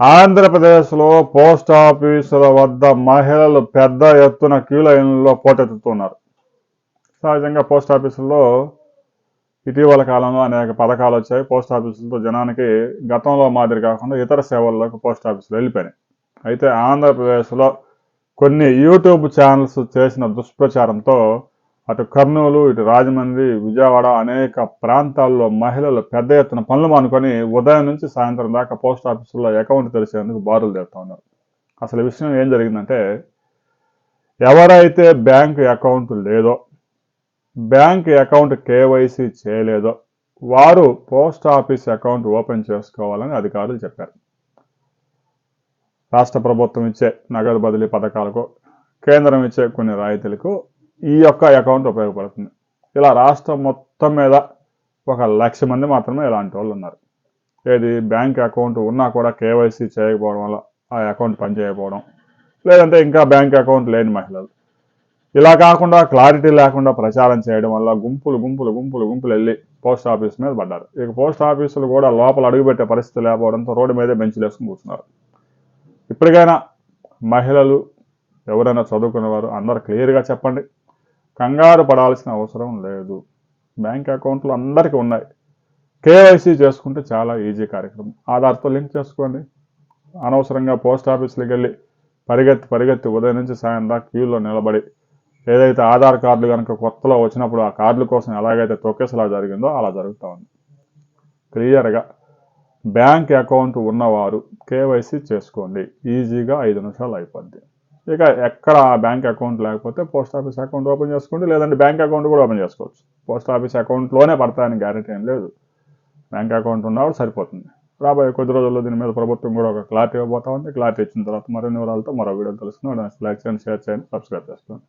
ఆంధ్రప్రదేశ్లో పోస్ట్ ఆఫీసుల వద్ద మహిళలు పెద్ద ఎత్తున క్యూ లైన్లలో పోటెత్తుతున్నారు. సహజంగా పోస్ట్ ఆఫీసుల్లో ఇటీవల కాలంలో అనేక పథకాలు వచ్చాయి. పోస్ట్ ఆఫీసులతో జనానికి గతంలో మాదిరి కాకుండా ఇతర సేవల్లోకి పోస్ట్ ఆఫీసులు వెళ్ళిపోయినాయి. అయితే ఆంధ్రప్రదేశ్లో కొన్ని యూట్యూబ్ ఛానల్స్ చేసిన దుష్ప్రచారంతో అటు కర్నూలు ఇటు రాజమండ్రి విజయవాడ అనేక ప్రాంతాల్లో మహిళలు పెద్ద ఎత్తున పనులు మానుకొని ఉదయం నుంచి సాయంత్రం దాకా పోస్ట్ ఆఫీసుల్లో అకౌంట్ తెరిచేందుకు బారులు తెరుతా ఉన్నారు. అసలు విషయం ఏం జరిగిందంటే ఎవరైతే బ్యాంక్ అకౌంట్ లేదో బ్యాంక్ అకౌంట్ కేవైసీ చేయలేదో వారు పోస్ట్ ఆఫీస్ అకౌంట్ ఓపెన్ చేసుకోవాలని అధికారులు చెప్పారు. రాష్ట్ర ప్రభుత్వం ఇచ్చే నగదు బదిలీ పథకాలకు కేంద్రం ఇచ్చే కొన్ని రాయితీలకు ఈ యొక్క అకౌంట్ ఉపయోగపడుతుంది. ఇలా రాష్ట్రం మొత్తం మీద ఒక లక్ష మంది మాత్రమే ఇలాంటి వాళ్ళు ఉన్నారు. ఏది బ్యాంక్ అకౌంట్ ఉన్నా కూడా కేవైసీ చేయకపోవడం వల్ల ఆ అకౌంట్ పనిచేయకపోవడం లేదంటే ఇంకా బ్యాంక్ అకౌంట్ లేని మహిళలు. ఇలా కాకుండా క్లారిటీ లేకుండా ప్రచారం చేయడం వల్ల గుంపులు గుంపులు గుంపులు గుంపులు వెళ్ళి పోస్ట్ ఆఫీస్ మీద పడ్డారు. ఇక పోస్ట్ ఆఫీసులు కూడా లోపల అడుగుపెట్టే పరిస్థితి లేకపోవడంతో రోడ్డు మీదే బెంచ్లు వేసుకుని కూర్చున్నారు. ఇప్పటికైనా మహిళలు ఎవరైనా చదువుకునేవారు అందరు క్లియర్గా చెప్పండి. కంగారు పడాల్సిన అవసరం లేదు. బ్యాంక్ అకౌంట్లు అందరికీ ఉన్నాయి. కేవైసీ చేసుకుంటే చాలా ఈజీ కార్యక్రమం. ఆధార్తో లింక్ చేసుకోండి. అనవసరంగా పోస్ట్ ఆఫీస్కి వెళ్ళి పరిగెత్తి పరిగెత్తి ఉదయం నుంచి సాయం దాకా క్యూలో నిలబడి ఏదైతే ఆధార్ కార్డులు కనుక కొత్తలో వచ్చినప్పుడు ఆ కార్డుల కోసం ఎలాగైతే తొక్కేసలా జరిగిందో అలా జరుగుతూ ఉంది. క్లియర్గా బ్యాంక్ అకౌంట్ ఉన్నవారు కేవైసీ చేసుకోండి. ఈజీగా ఐదు నిమిషాలు అయిపోద్ది. ఇక ఎక్కడ బ్యాంక్ అకౌంట్ లేకపోతే పోస్ట్ ఆఫీస్ అకౌంట్ ఓపెన్ చేసుకోండి లేదంటే బ్యాంక్ అకౌంట్ కూడా ఓపెన్ చేసుకోవచ్చు. పోస్ట్ ఆఫీస్ అకౌంట్లోనే పడతాయని గ్యారెంటీ ఏం లేదు. బ్యాంక్ అకౌంట్ ఉన్నవాడు సరిపోతుంది. రాబోయే కొద్ది రోజుల్లో దీని మీద ప్రభుత్వం కూడా ఒక క్లారిటీ ఇవ్వబోతా ఉంది. క్లారిటీ ఇచ్చిన తర్వాత మరిన్ని వివరాలతో మరో వీడియో తెలుసుకుని లైక్ చేయండి షేర్ చేయండి సబ్స్క్రైబ్ చేసుకోండి.